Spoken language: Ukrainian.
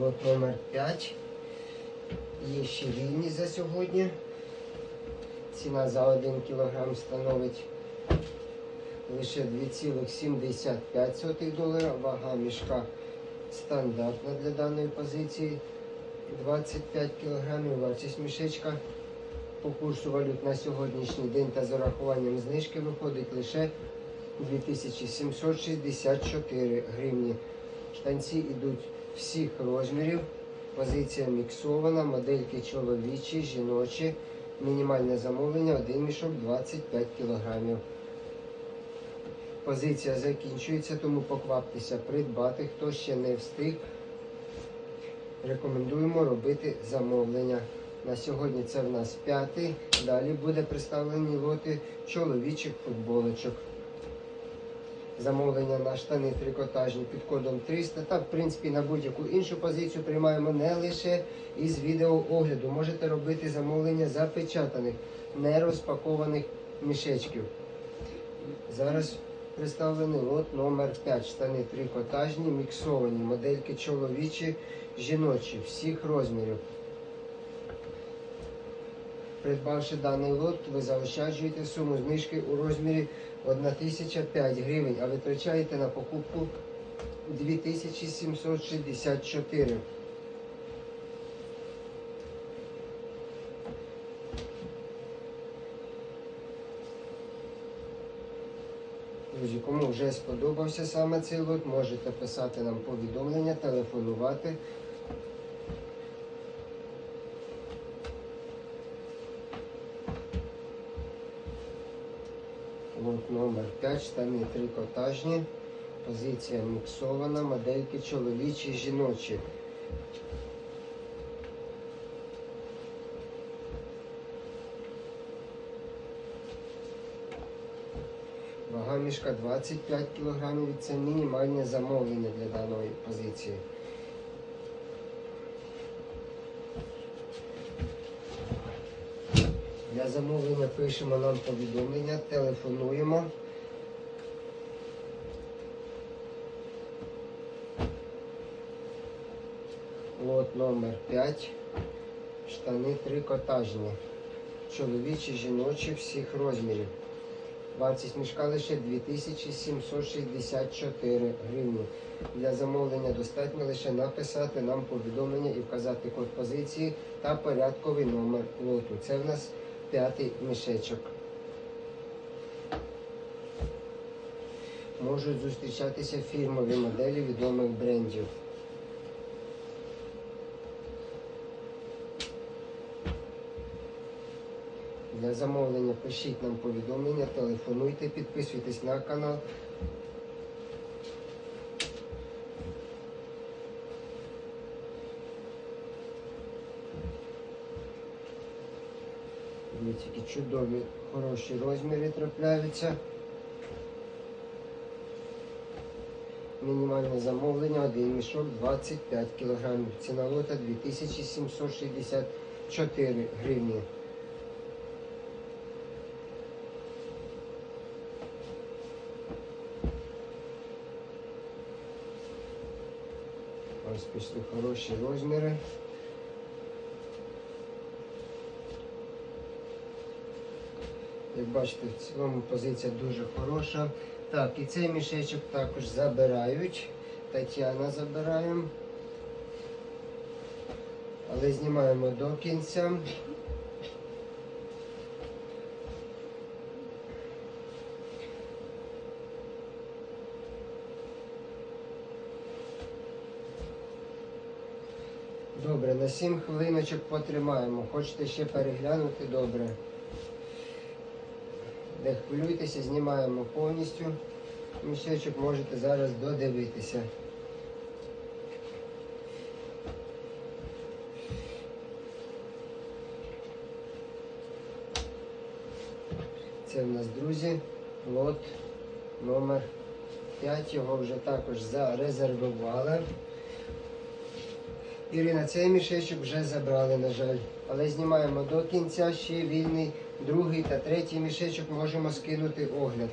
Лот номер 5. Є ще вільні за сьогодні. Ціна за 1 кг становить лише 2,75 долара. Вага мішка стандартна для даної позиції. 25 кг. Вартість мішечка по курсу валют на сьогоднішній день та з урахуванням знижки виходить лише 2764 гривні. Штанці йдуть всіх розмірів. Позиція міксована, модельки чоловічі, жіночі. Мінімальне замовлення, один мішок 25 кг. Позиція закінчується, тому покваптеся придбати. Хто ще не встиг, рекомендуємо робити замовлення. На сьогодні це в нас п'ятий. Далі буде представлені лоти чоловічих футболочок. Замовлення на штани трикотажні під кодом 300 та в принципі на будь-яку іншу позицію приймаємо не лише із відеоогляду. Можете робити замовлення запечатаних, не розпакованих мішечків. Зараз представлений лот номер 5. Штани трикотажні, міксовані, модельки чоловічі, жіночі, всіх розмірів. Придбавши даний лот, ви заощаджуєте суму знижки у розмірі 1005 гривень, а витрачаєте на покупку 2764. Друзі, кому вже сподобався саме цей лот, можете писати нам повідомлення, телефонувати. Лот номер 5, штани трикотажні, позиція міксована, модельки чоловічі, жіночі. Вага мішка 25 кг, це мінімальне замовлення для даної позиції. Для замовлення пишемо нам повідомлення, телефонуємо. Лот номер 5. Штани трикотажні. Чоловічі, жіночі всіх розмірів. Вартість мішка лише 2764 гривні. Для замовлення достатньо лише написати нам повідомлення і вказати код позиції та порядковий номер лоту. Це в нас п'ятий мішечок. Можуть зустрічатися фірмові моделі відомих брендів. Для замовлення пишіть нам повідомлення, телефонуйте, підписуйтесь на канал. Дивіться, які чудові, хороші розміри трапляються. Мінімальне замовлення, один мішок 25 кг. Ціна лота 2764 гривні. Ось пішли хороші розміри. Як бачите, в цілому позиція дуже хороша. Так, і цей мішечок також забирають. Тетяна забираємо. Але знімаємо до кінця. Добре, на 7 хвилиночок потримаємо. Хочете ще переглянути? Добре. Не хвилюйтеся, знімаємо повністю. Мішечок можете зараз додивитися. Це в нас, друзі, лот номер 5. Його вже також зарезервували. Ірина, цей мішечок вже забрали, на жаль. Але знімаємо до кінця ще вільний другий та третій мішечок можемо скинути огляд.